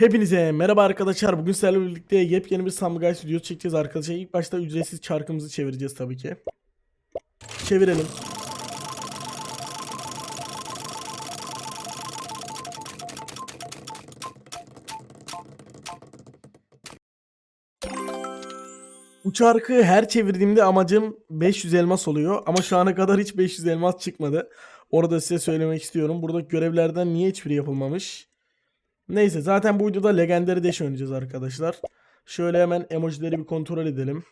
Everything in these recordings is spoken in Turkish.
Hepinize merhaba arkadaşlar. Bugün sizlerle birlikte yepyeni bir Samgay video çekeceğiz arkadaşlar. İlk başta ücretsiz çarkımızı çevireceğiz tabii ki. Çevirelim. Bu çarkı her çevirdiğimde amacım 500 elmas oluyor. Ama şu ana kadar hiç 500 elmas çıkmadı. Orada size söylemek istiyorum. Burada görevlerden niye hiçbiri yapılmamış? Neyse zaten bu videoda Legendary Dash oynayacağız arkadaşlar. Şöyle hemen emojileri bir kontrol edelim.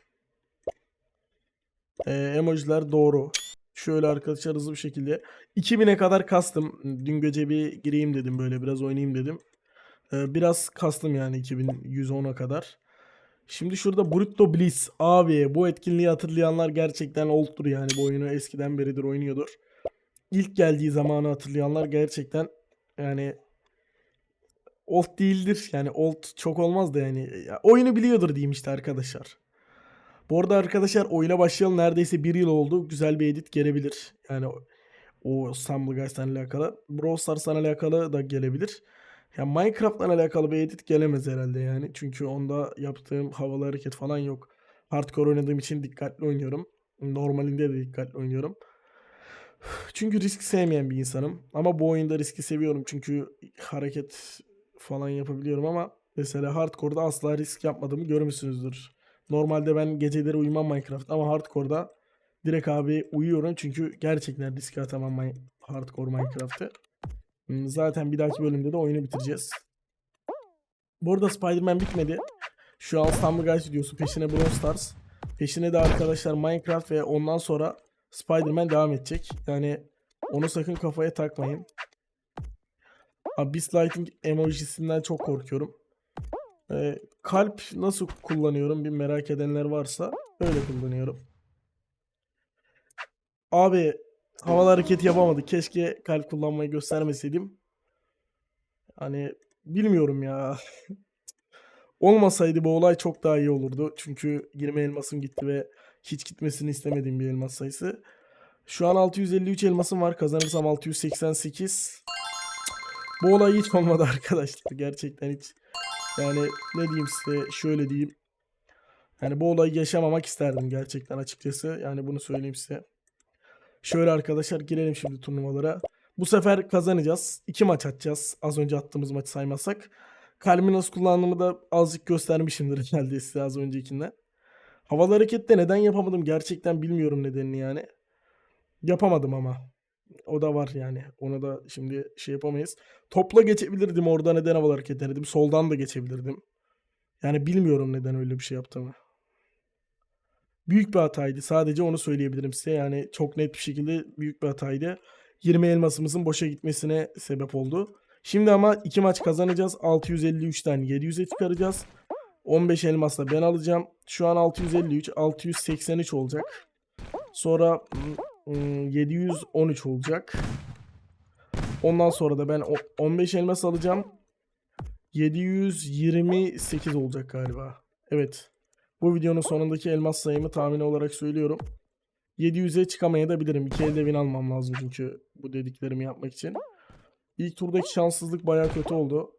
Ee, emojiler doğru. Şöyle arkadaşlar hızlı bir şekilde. 2000'e kadar kastım. Dün gece bir gireyim dedim böyle biraz oynayayım dedim. Ee, biraz kastım yani 2110'a kadar. Şimdi şurada Brutto Bliss. Abi bu etkinliği hatırlayanlar gerçekten oldtur yani bu oyunu eskiden beridir oynuyordur. İlk geldiği zamanı hatırlayanlar gerçekten yani old değildir. Yani old çok olmaz da yani. Ya, oyunu biliyordur diyeyim işte arkadaşlar. Bu arada arkadaşlar oyuna başlayalı neredeyse bir yıl oldu. Güzel bir edit gelebilir. Yani o, Stumble Guys'la alakalı. Brawl Stars'la alakalı da gelebilir. Ya Minecraft'la alakalı bir edit gelemez herhalde yani. Çünkü onda yaptığım havalı hareket falan yok. Hardcore oynadığım için dikkatli oynuyorum. Normalinde de dikkatli oynuyorum. Çünkü risk sevmeyen bir insanım. Ama bu oyunda riski seviyorum. Çünkü hareket falan yapabiliyorum ama mesela hardcore'da asla risk yapmadığımı görmüşsünüzdür. Normalde ben geceleri uyumam Minecraft ama hardcore'da direkt abi uyuyorum çünkü gerçekten riske atamam Min- hardcore Minecraft'ı. Hmm, Zaten bir dahaki bölümde de oyunu bitireceğiz. Bu arada Spider-Man bitmedi. Şu an Stumble Guys videosu peşine Brawl Stars. Peşine de arkadaşlar Minecraft ve ondan sonra Spider-Man devam edecek. Yani onu sakın kafaya takmayın. Abyss Lighting emojisinden çok korkuyorum. Ee, kalp nasıl kullanıyorum bir merak edenler varsa öyle kullanıyorum. Abi havalı hareket yapamadık. Keşke kalp kullanmayı göstermeseydim. Hani bilmiyorum ya. Olmasaydı bu olay çok daha iyi olurdu. Çünkü 20 elmasım gitti ve hiç gitmesini istemediğim bir elmas sayısı. Şu an 653 elmasım var. Kazanırsam 688. Bu olay hiç olmadı arkadaşlar. Gerçekten hiç. Yani ne diyeyim size şöyle diyeyim. Yani bu olayı yaşamamak isterdim gerçekten açıkçası. Yani bunu söyleyeyim size. Şöyle arkadaşlar girelim şimdi turnuvalara. Bu sefer kazanacağız. İki maç atacağız. Az önce attığımız maçı saymazsak. Kalbimi nasıl kullandığımı da azıcık göstermişimdir herhalde size az öncekinden. Havalı harekette neden yapamadım gerçekten bilmiyorum nedenini yani. Yapamadım ama. O da var yani. Onu da şimdi şey yapamayız. Topla geçebilirdim orada neden havalı hareket denedim. Soldan da geçebilirdim. Yani bilmiyorum neden öyle bir şey yaptığımı. Büyük bir hataydı. Sadece onu söyleyebilirim size. Yani çok net bir şekilde büyük bir hataydı. 20 elmasımızın boşa gitmesine sebep oldu. Şimdi ama iki maç kazanacağız. 653'ten 700'e çıkaracağız. 15 elmasla ben alacağım. Şu an 653, 683 olacak. Sonra hmm, 713 olacak. Ondan sonra da ben o- 15 elmas alacağım. 728 olacak galiba. Evet. Bu videonun sonundaki elmas sayımı tahmini olarak söylüyorum. 700'e çıkamayabilirim. İki elde win almam lazım çünkü bu dediklerimi yapmak için. İlk turdaki şanssızlık bayağı kötü oldu.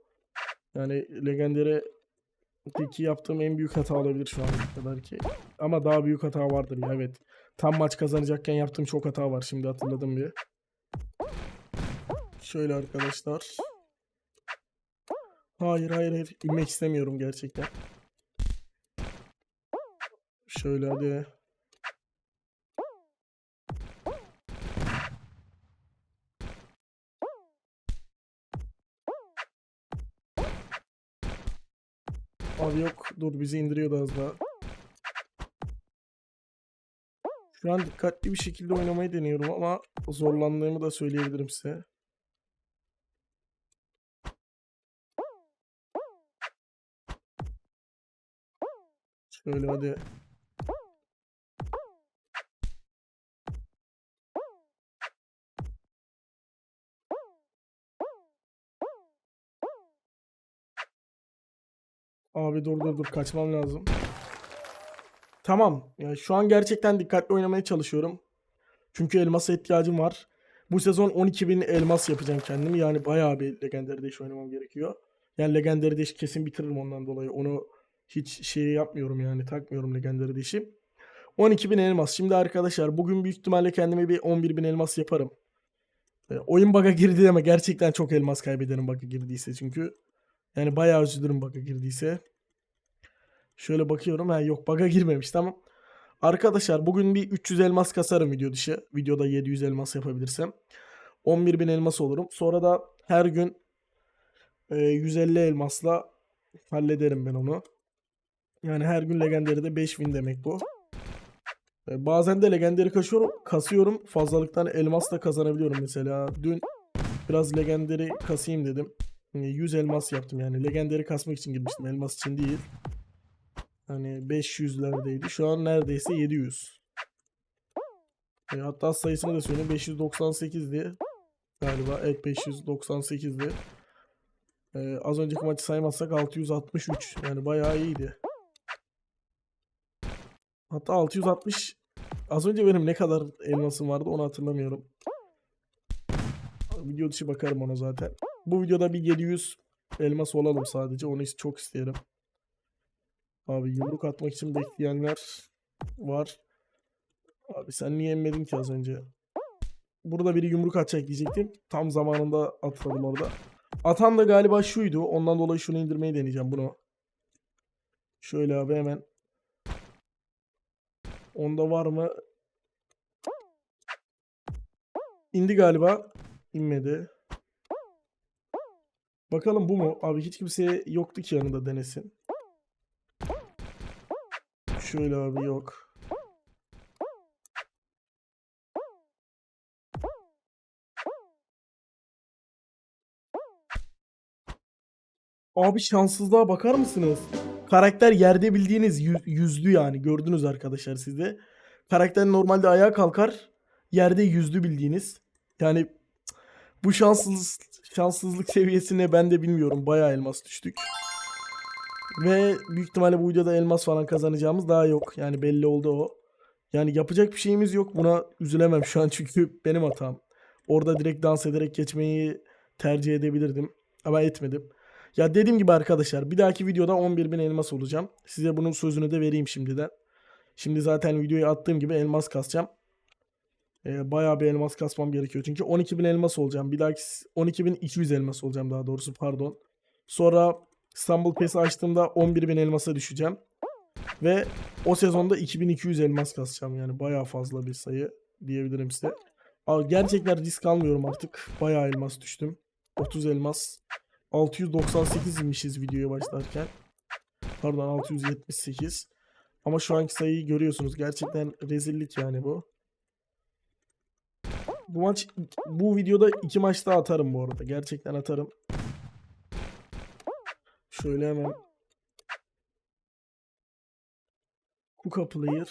Yani Legendary'deki yaptığım en büyük hata olabilir şu ana kadar ki. Ama daha büyük hata vardır ya evet. Tam maç kazanacakken yaptığım çok hata var şimdi hatırladım bir. Şöyle arkadaşlar. Hayır hayır hayır. İnmek istemiyorum gerçekten. Şöyle hadi. Abi yok. Dur bizi indiriyordu az daha. Şu an dikkatli bir şekilde oynamayı deniyorum ama zorlandığımı da söyleyebilirim size. Şöyle hadi. Abi dur dur dur kaçmam lazım. Tamam. Ya şu an gerçekten dikkatli oynamaya çalışıyorum. Çünkü elmasa ihtiyacım var. Bu sezon 12.000 elmas yapacağım kendimi. Yani bayağı bir Legendary Dash oynamam gerekiyor. Yani Legendary Dash kesin bitiririm ondan dolayı. Onu hiç şey yapmıyorum yani takmıyorum Legendary Dash'i. 12.000 elmas. Şimdi arkadaşlar bugün büyük ihtimalle kendime bir 11.000 elmas yaparım. E, oyun bug'a girdi ama gerçekten çok elmas kaybederim bug'a girdiyse çünkü. Yani bayağı üzülürüm bug'a girdiyse. Şöyle bakıyorum. Ha yok bug'a girmemiş tamam. Arkadaşlar bugün bir 300 elmas kasarım video dışı. Videoda 700 elmas yapabilirsem. 11.000 elmas olurum. Sonra da her gün e, 150 elmasla hallederim ben onu. Yani her gün legendary'de 5000 demek bu. E, Bazen de legendary kaşıyorum, kasıyorum. Fazlalıktan elmas da kazanabiliyorum mesela. Dün biraz legendary kasayım dedim. E, 100 elmas yaptım yani. Legendary kasmak için girmiştim. Elmas için değil. Hani 500'lerdeydi. Şu an neredeyse 700. E, hatta sayısını da söyleyeyim. 598'di. Galiba. Evet 598'di. E, az önceki maçı saymazsak 663. Yani bayağı iyiydi. Hatta 660 az önce benim ne kadar elmasım vardı onu hatırlamıyorum. Video dışı bakarım ona zaten. Bu videoda bir 700 elmas olalım sadece. Onu çok isterim. Abi yumruk atmak için bekleyenler var. Abi sen niye emmedin ki az önce? Burada biri yumruk atacak diyecektim. Tam zamanında atladım orada. Atan da galiba şuydu. Ondan dolayı şunu indirmeyi deneyeceğim bunu. Şöyle abi hemen Onda var mı? İndi galiba. İnmedi. Bakalım bu mu? Abi hiç kimse yoktu ki yanında denesin. Şöyle abi yok. Abi şanssızlığa bakar mısınız? Karakter yerde bildiğiniz yü- yüzlü yani gördünüz arkadaşlar siz de. Karakter normalde ayağa kalkar. Yerde yüzlü bildiğiniz. Yani bu şanssız şanssızlık seviyesine ben de bilmiyorum. Bayağı elmas düştük. Ve büyük ihtimalle bu videoda elmas falan kazanacağımız daha yok. Yani belli oldu o. Yani yapacak bir şeyimiz yok. Buna üzülemem şu an çünkü benim hatam. Orada direkt dans ederek geçmeyi tercih edebilirdim. Ama etmedim. Ya dediğim gibi arkadaşlar bir dahaki videoda 11.000 elmas olacağım. Size bunun sözünü de vereyim şimdiden. Şimdi zaten videoyu attığım gibi elmas kasacağım. Ee, bayağı bir elmas kasmam gerekiyor. Çünkü 12.000 elmas olacağım. Bir dahaki s- 12.200 elmas olacağım daha doğrusu pardon. Sonra İstanbul PES'i açtığımda 11.000 elmasa düşeceğim. Ve o sezonda 2200 elmas kasacağım. Yani bayağı fazla bir sayı diyebilirim size. Abi gerçekten risk almıyorum artık. Bayağı elmas düştüm. 30 elmas 698 inmişiz videoya başlarken. Pardon 678. Ama şu anki sayıyı görüyorsunuz. Gerçekten rezillik yani bu. Bu maç bu videoda iki maç daha atarım bu arada. Gerçekten atarım. Şöyle hemen Kuka player.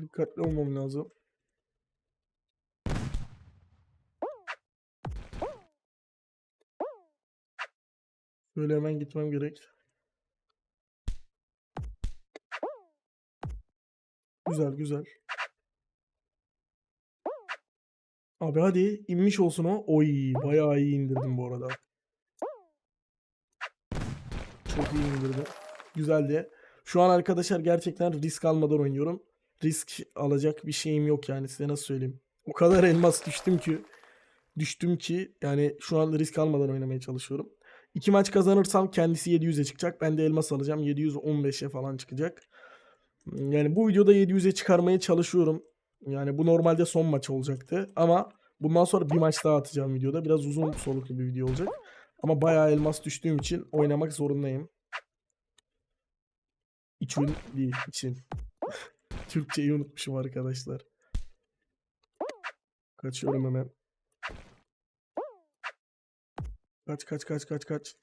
Dikkatli olmam lazım. Böyle hemen gitmem gerek. Güzel güzel. Abi hadi inmiş olsun o. Oy bayağı iyi indirdim bu arada. Çok iyi indirdim. Güzeldi. Şu an arkadaşlar gerçekten risk almadan oynuyorum. Risk alacak bir şeyim yok yani size nasıl söyleyeyim. O kadar elmas düştüm ki düştüm ki yani şu an risk almadan oynamaya çalışıyorum. İki maç kazanırsam kendisi 700'e çıkacak. Ben de elmas alacağım. 715'e falan çıkacak. Yani bu videoda 700'e çıkarmaya çalışıyorum. Yani bu normalde son maç olacaktı. Ama bundan sonra bir maç daha atacağım videoda. Biraz uzun soluklu bir video olacak. Ama bayağı elmas düştüğüm için oynamak zorundayım. İçin değil, için. Türkçeyi unutmuşum arkadaşlar. Kaçıyorum hemen. Kaç kaç kaç kaç kaç.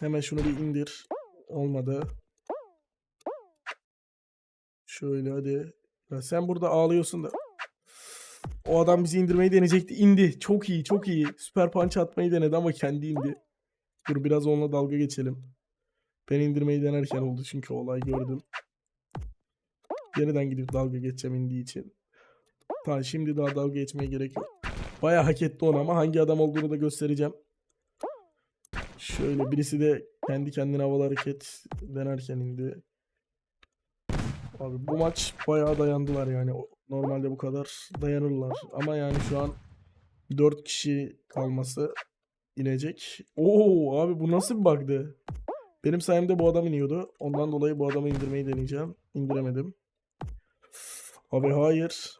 Hemen şunu bir indir. Olmadı. Şöyle hadi. Ya sen burada ağlıyorsun da. O adam bizi indirmeyi deneyecekti. İndi. Çok iyi çok iyi. Süper punch atmayı denedi ama kendi indi. Dur biraz onunla dalga geçelim. Ben indirmeyi denerken oldu çünkü olay gördüm. Yeniden gidip dalga geçeceğim indiği için. Tamam şimdi daha dalga geçmeye gerek yok. Bayağı hak etti onu ama hangi adam olduğunu da göstereceğim. Şöyle birisi de kendi kendine havalı hareket denerken indi. Abi bu maç bayağı dayandılar yani. Normalde bu kadar dayanırlar. Ama yani şu an 4 kişi kalması inecek. Oo abi bu nasıl bir bug'dı? Benim sayemde bu adam iniyordu. Ondan dolayı bu adamı indirmeyi deneyeceğim. İndiremedim. Abi hayır.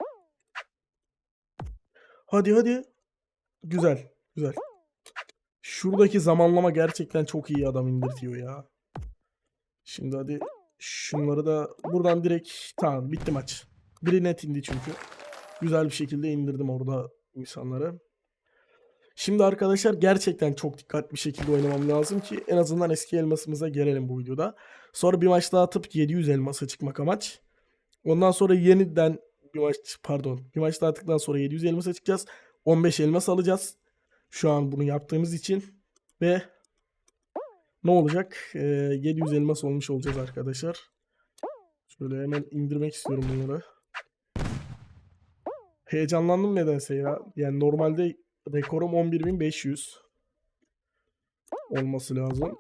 Hadi hadi. Güzel. Güzel. Şuradaki zamanlama gerçekten çok iyi adam indirtiyor ya. Şimdi hadi şunları da buradan direkt tamam bitti maç. Biri net indi çünkü. Güzel bir şekilde indirdim orada insanları. Şimdi arkadaşlar gerçekten çok dikkatli bir şekilde oynamam lazım ki en azından eski elmasımıza gelelim bu videoda. Sonra bir maç daha atıp 700 elmasa çıkmak amaç. Ondan sonra yeniden bir maç pardon bir maç daha attıktan sonra 700 elmasa çıkacağız. 15 elmas alacağız. Şu an bunu yaptığımız için ve ne olacak? Ee, 700 elmas olmuş olacağız arkadaşlar. Şöyle hemen indirmek istiyorum bunları. Heyecanlandım nedense ya. Yani normalde rekorum 11.500 olması lazım.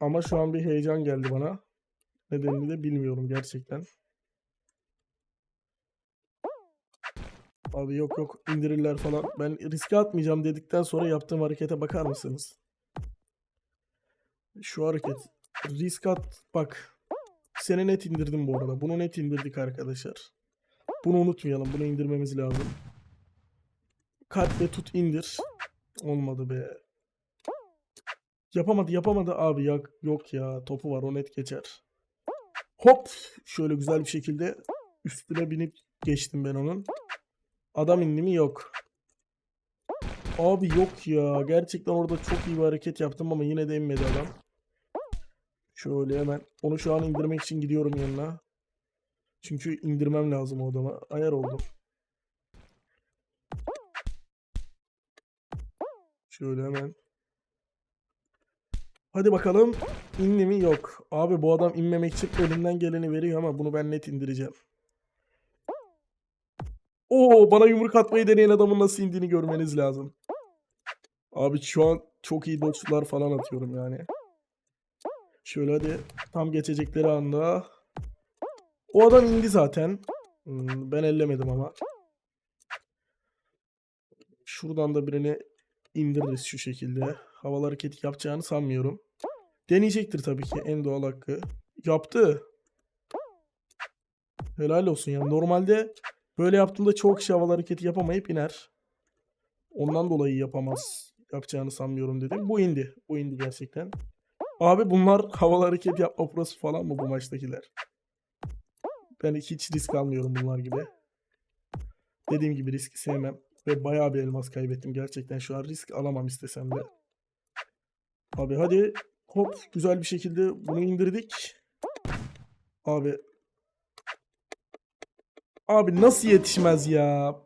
Ama şu an bir heyecan geldi bana. Nedenini de bilmiyorum gerçekten. Abi yok yok indirirler falan. Ben riske atmayacağım dedikten sonra yaptığım harekete bakar mısınız? Şu hareket. Risk at bak. Seni net indirdim bu arada. Bunu net indirdik arkadaşlar. Bunu unutmayalım. Bunu indirmemiz lazım. Kalple tut indir. Olmadı be. Yapamadı yapamadı abi ya. Yok ya topu var o net geçer. Hop şöyle güzel bir şekilde üstüne binip geçtim ben onun. Adam indi mi yok. Abi yok ya. Gerçekten orada çok iyi bir hareket yaptım ama yine de inmedi adam. Şöyle hemen onu şu an indirmek için gidiyorum yanına. Çünkü indirmem lazım o adama. Ayar oldum. Şöyle hemen. Hadi bakalım. İndi mi? Yok. Abi bu adam inmemek için elinden geleni veriyor ama bunu ben net indireceğim. Oo bana yumruk atmayı deneyen adamın nasıl indiğini görmeniz lazım. Abi şu an çok iyi dodge'lar falan atıyorum yani. Şöyle hadi tam geçecekleri anda. O adam indi zaten. Hmm, ben ellemedim ama. Şuradan da birini indiririz şu şekilde. Havalı hareketi yapacağını sanmıyorum. Deneyecektir tabii ki en doğal hakkı. Yaptı. Helal olsun ya. Normalde böyle yaptığımda çok kişi havalı hareketi yapamayıp iner. Ondan dolayı yapamaz. Yapacağını sanmıyorum dedim. Bu indi. Bu indi gerçekten. Abi bunlar havalı hareket yapma prosu falan mı bu maçtakiler? Ben hiç risk almıyorum bunlar gibi. Dediğim gibi riski sevmem. Ve bayağı bir elmas kaybettim gerçekten. Şu an risk alamam istesem de. Abi hadi. Hop güzel bir şekilde bunu indirdik. Abi. Abi nasıl yetişmez ya?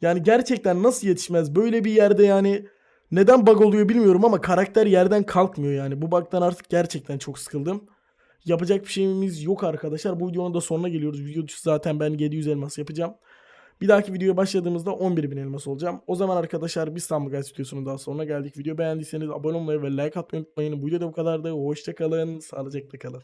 Yani gerçekten nasıl yetişmez? Böyle bir yerde yani neden bug oluyor bilmiyorum ama karakter yerden kalkmıyor yani. Bu bug'dan artık gerçekten çok sıkıldım. Yapacak bir şeyimiz yok arkadaşlar. Bu videonun da sonuna geliyoruz. Video zaten ben 700 elmas yapacağım. Bir dahaki videoya başladığımızda 11.000 elmas olacağım. O zaman arkadaşlar biz Samba Guys videosunun daha sonuna geldik. Video beğendiyseniz abone olmayı ve like atmayı unutmayın. Bu videoda bu kadardı. Hoşçakalın. Sağlıcakla kalın.